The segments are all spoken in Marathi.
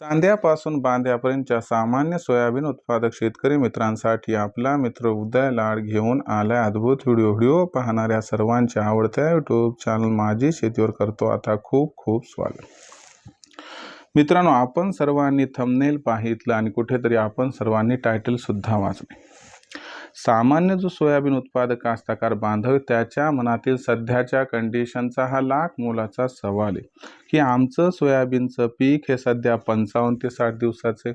तांद्यापासून बांध्यापर्यंतच्या सामान्य सोयाबीन उत्पादक शेतकरी मित्रांसाठी आपला मित्र उदय लाड घेऊन आलाय अद्भुत व्हिडिओ. व्हिडिओ पाहणाऱ्या सर्वांच्या आवडत्या यूट्यूब चॅनल माझी शेतीवर करतो आता खूप खूप स्वागत. मित्रांनो आपण सर्वांनी थंबनेल पाहितलं आणि कुठेतरी आपण सर्वांनी टायटलसुद्धा वाचले. सामान्य जो सोयाबीन उत्पादक कास्तकार बांधव त्याच्या मनातील सध्याच्या कंडिशनचा हा लाख मोलाचा सवाल आहे. की आमचं सोयाबीनचं पीक हे सध्या पंचावन्न ते साठ दिवसाचे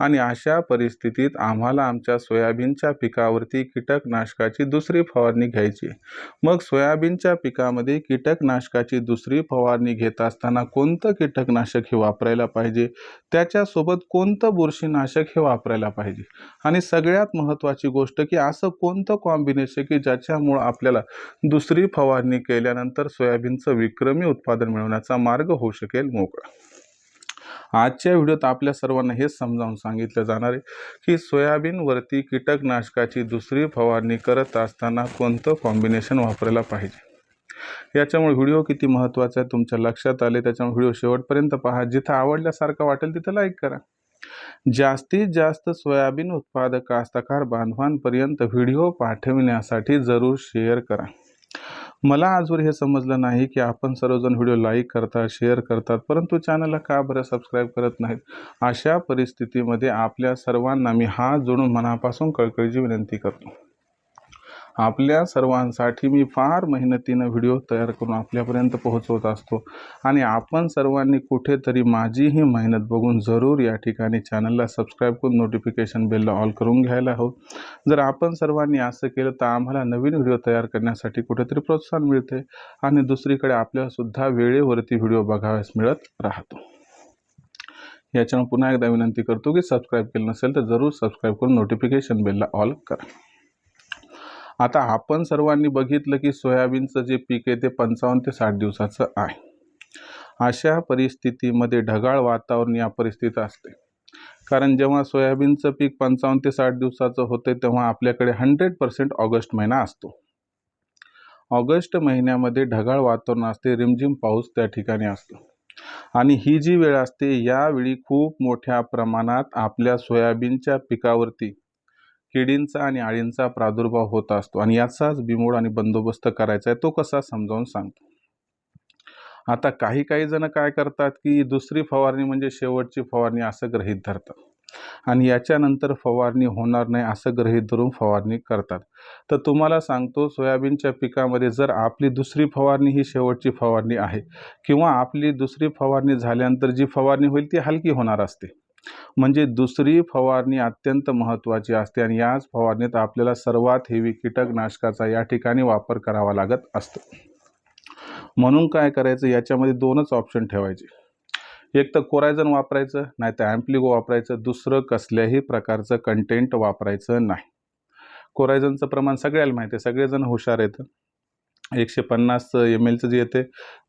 आणि अशा परिस्थितीत आम्हाला आमच्या सोयाबीनच्या पिकावरती कीटकनाशकाची दुसरी फवारणी घ्यायची आहे. मग सोयाबीनच्या पिकामध्ये कीटकनाशकाची दुसरी फवारणी घेत असताना कोणतं कीटकनाशक हे वापरायला पाहिजे? त्याच्यासोबत कोणतं बुरशीनाशक हे वापरायला पाहिजे? आणि सगळ्यात महत्त्वाची गोष्ट की असं कोणतं कॉम्बिनेशन की ज्याच्यामुळं आपल्याला दुसरी फवारणी केल्यानंतर सोयाबीनचं विक्रमी उत्पादन मिळवण्याचा मार्ग होऊ शकेल मोकळा आजच्या व्हिडिओत आपल्या सर्वांना हेच समजावून सांगितलं जाणार आहे की सोयाबीनवरती कीटकनाशकाची दुसरी फवारणी करत असताना कोणतं कॉम्बिनेशन वापरायला पाहिजे? याच्यामुळे व्हिडिओ किती महत्त्वाचा आहे तुमच्या लक्षात आले त्याच्यामुळे व्हिडिओ शेवटपर्यंत पहा. जिथं आवडल्यासारखं वाटेल तिथं लाईक करा. जास्तीत जास्त सोयाबीन उत्पादक कास्तकार बांधवांपर्यंत व्हिडिओ पाठविण्यासाठी जरूर शेअर करा. मला आजवर हे समजलं नाही की आपण सर्वजण व्हिडिओ लाईक करतात शेअर करतात परंतु चॅनलला का बरं सबस्क्राईब करत नाहीत? अशा परिस्थितीमध्ये आपल्या सर्वांना मी हात जोडून मनापासून कळकळीची विनंती करतो. आपल्या सर्वांसाठी मी फार मेहनतीनं व्हिडिओ तयार करून आपल्यापर्यंत पोहोचवत असतो. आणि आपण सर्वांनी कुठेतरी माझी ही मेहनत बघून जरूर या ठिकाणी चॅनलला सबस्क्राईब करून नोटिफिकेशन बेलला ऑल करून घ्यायला हवं. जर आपण सर्वांनी असं केलं तर आम्हाला नवीन व्हिडिओ तयार करण्यासाठी कुठेतरी प्रोत्साहन मिळते आणि दुसरीकडे आपल्यालासुद्धा वेळेवरती व्हिडिओ बघाव्यास मिळत राहतो. याच्यानं पुन्हा एकदा विनंती करतो की सबस्क्राईब केलं नसेल तर जरूर सबस्क्राईब करून नोटिफिकेशन बेलला ऑल करा. आता आपण सर्वांनी बघितलं की सोयाबीनचं जे पीक आहे ते पंचावन्न ते साठ दिवसाचं आहे. अशा परिस्थितीमध्ये ढगाळ वातावरण या परिस्थितीत असते. कारण जेव्हा सोयाबीनचं पीक पंचावन्न ते साठ दिवसाचं होते तेव्हा आपल्याकडे हंड्रेड पर्सेंट ऑगस्ट महिना असतो. ऑगस्ट महिन्यामध्ये ढगाळ वातावरण असते रिमझिम पाऊस त्या ठिकाणी असतो. आणि ही जी वेळ असते यावेळी खूप मोठ्या प्रमाणात आपल्या सोयाबीनच्या पिकावरती किडींचा आणि आळींचा प्रादुर्भाव होत असतो आणि याचाच बिमोड आणि बंदोबस्त करायचा आहे तो कसा समजावून सांगतो? आता काही काही जण काय करतात की दुसरी फवारणी म्हणजे शेवटची फवारणी असं गृहीत धरतात. आणि याच्यानंतर फवारणी होणार नाही असं ग्रहीत धरून फवारणी करतात. तर तुम्हाला सांगतो सोयाबीनच्या पिकामध्ये जर आपली दुसरी फवारणी ही शेवटची फवारणी आहे किंवा आपली दुसरी फवारणी झाल्यानंतर जी फवारणी होईल ती हलकी होणार असते. म्हणजे दुसरी फवारणी अत्यंत महत्त्वाची असते आणि याच फवारणीत आपल्याला सर्वात हेवी कीटकनाशकाचा या ठिकाणी वापर करावा लागत असतो. म्हणून काय करायचं? याच्यामध्ये दोनच ऑप्शन ठेवायचे. एक तर कोरायझन वापरायचं नाही तर ॲम्प्लिगो वापरायचं दुसरं कसल्याही प्रकारचं कंटेंट वापरायचं नाही. कोरायझनचं प्रमाण सगळ्याला माहिती आहे सगळेजण हुशार आहेत. एकशे पन्नास एम एलचं जे येते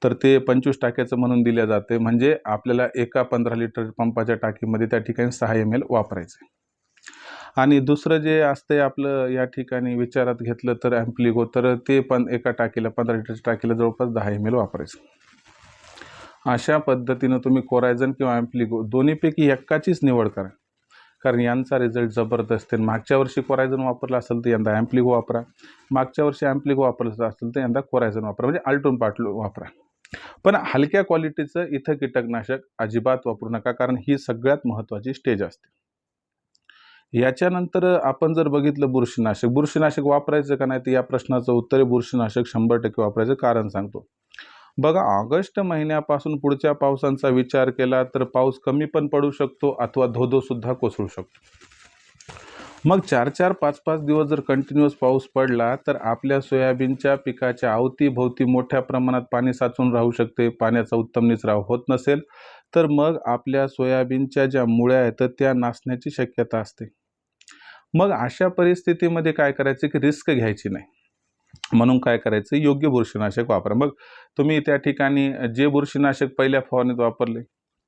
तर ते पंचवीस टाक्याचं म्हणून दिल्या जाते. म्हणजे आपल्याला एका पंधरा लिटर पंपाच्या टाकीमध्ये त्या ठिकाणी सहा एम एल वापरायचे. आणि दुसरं जे असते आपलं या ठिकाणी विचारात घेतलं तर ॲम्प्लिगो तर ते पण एका टाकीला पंधरा लिटरच्या टाकीला जवळपास दहा एम एल वापरायचं. अशा पद्धतीनं तुम्ही कोरायझन किंवा ॲम्प्लिगो दोन्हीपैकी एकाचीच निवड करा. कारण यांचा रिझल्ट जबरदस्त आहे. मागच्या वर्षी कोरायझन वापरला असेल तर यंदा ॲम्प्लिगो वापरा. मागच्या वर्षी ॲम्प्लिगो वापरलं असेल तर यंदा कोरायझन वापरा. म्हणजे आलटून पाटलू वापरा. पण हलक्या क्वालिटीचं इथं कीटकनाशक अजिबात वापरू नका कारण ही सगळ्यात महत्त्वाची स्टेज असते. याच्यानंतर आपण जर बघितलं बुरशीनाशक बुरशीनाशक वापरायचं का नाही तर या प्रश्नाचं उत्तर आहे. बुरशीनाशक शंभर टक्के वापरायचं कारण सांगतो. बघा ऑगस्ट महिन्यापासून पुढच्या पावसांचा विचार केला तर पाऊस कमी पण पडू शकतो अथवा धोधोसुद्धा कोसळू शकतो. मग चार चार पाच पाच दिवस जर कंटिन्युअस पाऊस पडला तर आपल्या सोयाबीनच्या पिकाच्या अवतीभोवती मोठ्या प्रमाणात पाणी साचून राहू शकते. पाण्याचा उत्तम निचराव होत नसेल तर मग आपल्या सोयाबीनच्या ज्या मुळ्या आहेत त्या नासण्याची शक्यता असते. मग अशा परिस्थितीमध्ये काय करायचं की रिस्क घ्यायची नाही. म्हणून काय करायचं? योग्य बुरशीनाशक वापरा. मग तुम्ही त्या ठिकाणी जे बुरशीनाशक पहिल्या फवारणीत वापरले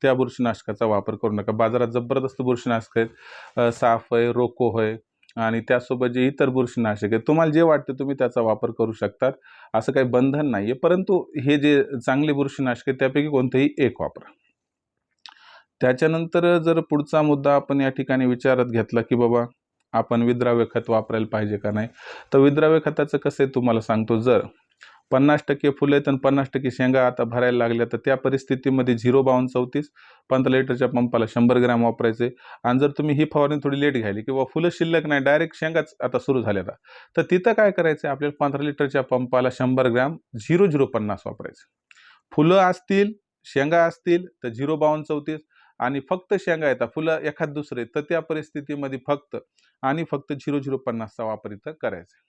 त्या बुरशीनाशकाचा वापर करू नका. बाजारात जबरदस्त बुरशीनाशक आहेत. साफ आहे रोको होय आणि त्यासोबत जे इतर बुरशीनाशक आहेत तुम्हाला जे वाटते तुम्ही त्याचा वापर करू शकतात. असं काही बंधन नाही आहे परंतु हे जे चांगले बुरशीनाशक आहेत त्यापैकी कोणतेही एक वापरा. त्याच्यानंतर जर पुढचा मुद्दा आपण या ठिकाणी विचारात घेतला की बाबा आपण विद्राव्य खत वापरायला पाहिजे का नाही? तर विद्राव्य खताचं कसं आहे तुम्हाला सांगतो. जर पन्नास टक्के फुलं आहेत आणि पन्नास टक्के शेंगा आता भरायला लागल्या तर त्या परिस्थितीमध्ये झिरो बावन्न चौतीस पंधरा लिटरच्या पंपाला शंभर ग्रॅम वापरायचे. आणि जर तुम्ही ही फवारणी थोडी लेट घ्यायली किंवा फुलं शिल्लक नाही डायरेक्ट शेंगाच आता सुरू झाल्या तर तिथं काय करायचं आपल्याला पंधरा लिटरच्या पंपाला शंभर ग्रॅम झिरो झिरो पन्नास वापरायचे. फुलं असतील शेंगा असतील तर झिरो बावन्न चौतीस आणि फक्त शेंगा येतात फुलं एखाद दुसरे तर त्या परिस्थितीमध्ये फक्त आणि फक्त झिरो झिरो पन्नासचा वापर इथं करायचा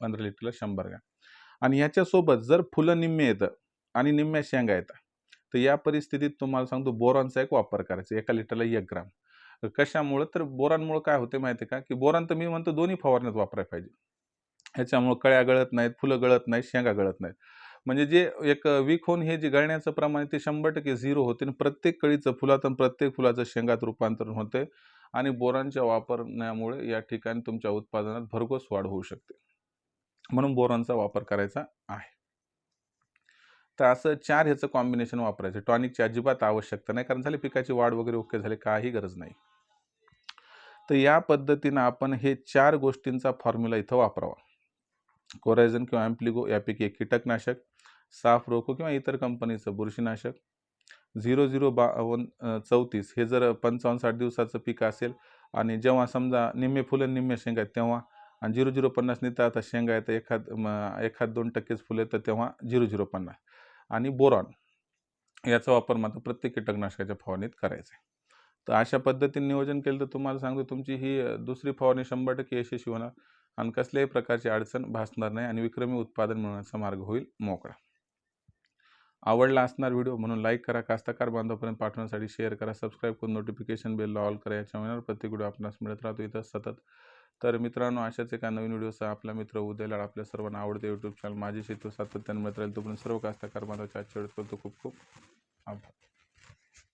पंधरा लिटरला शंभर ग्रॅम. आणि ह्याच्यासोबत जर फुलं निम्मे येतं आणि निम्म्या शेंगा येतात तर या परिस्थितीत तुम्हाला सांगतो बोरॉनचा एक वापर करायचा एका लिटरला एक ग्राम. कशामुळं? तर बोरांमुळं काय होते माहिती आहे का? की बोरान तर मी म्हणतो दोन्ही फवारण्यात वापरायला पाहिजे. ह्याच्यामुळं कळ्या गळत नाहीत फुलं गळत नाहीत शेंगा गळत नाहीत. म्हणजे जे एक वीक होऊन हे जे गळण्याचं प्रमाण आहे ते शंभर टक्के झिरो होते आणि प्रत्येक कळीचं फुलातून प्रत्येक फुलाचं शेंगात रूपांतरण होते आणि बोरांच्या वापरण्यामुळे या ठिकाणी तुमच्या उत्पादनात भरघोस वाढ होऊ शकते. म्हणून बोरांचा वापर करायचा आहे. तर असं चार ह्याचं कॉम्बिनेशन वापरायचं. टॉनिकची अजिबात आवश्यकता नाही कारण झाली पिकाची वाढ वगैरे ओके झाले काही गरज नाही. तर या पद्धतीनं आपण हे चार गोष्टींचा फॉर्म्युला इथं वापरावा. कोरायझन किंवा ॲम्प्लिगो यापैकी एक कीटकनाशक साफ रोको किंवा इतर कंपनीचं बुरशीनाशक. झिरो झिरो बावन चौतीस हे जर पंचावन्न साठ दिवसाचं पीक असेल आणि जेव्हा समजा निम्मे फुलं निम्मे शेंगा आहेत तेव्हा आणि झिरो झिरो पन्नास नेता आता शेंगा येतं एखाद म एखाद दोन टक्केच फुलं तर तेव्हा झिरो झिरो पन्नास. आणि बोरॉन याचा वापर मात्र प्रत्येक कीटकनाशकाच्या फवारणीत करायचा आहे. तर अशा पद्धतीने नियोजन केलं तर तुम्हाला सांगतो तुमची ही दुसरी फवारणी शंभर टक्के यशस्वी होणार आणि कसल्याही प्रकारची अडचण भासणार नाही आणि विक्रमी उत्पादन मिळवण्याचा मार्ग होईल मोकळा. आवडला असणार व्हिडिओ म्हणून लाईक करा कास्तकार बांधवपर्यंत पाठवण्यासाठी शेअर करा सबस्क्राईब करून नोटिफिकेशन बेलला ऑल करा याच्यामुळे प्रत्येक व्हिडिओ आपणास मिळत राहतो. इथं सतत. तर मित्रांनो अशाच एका नवीन व्हिडिओचा आपला मित्र उद्याला आपल्या सर्वांना आवडते यूट्यूब चॅनल माझी शेतू सातत्याने मिळत राहील. तोपर्यंत सर्व कास्तकार बांधवाच्या आजच्या करतो खूप खूप आभार.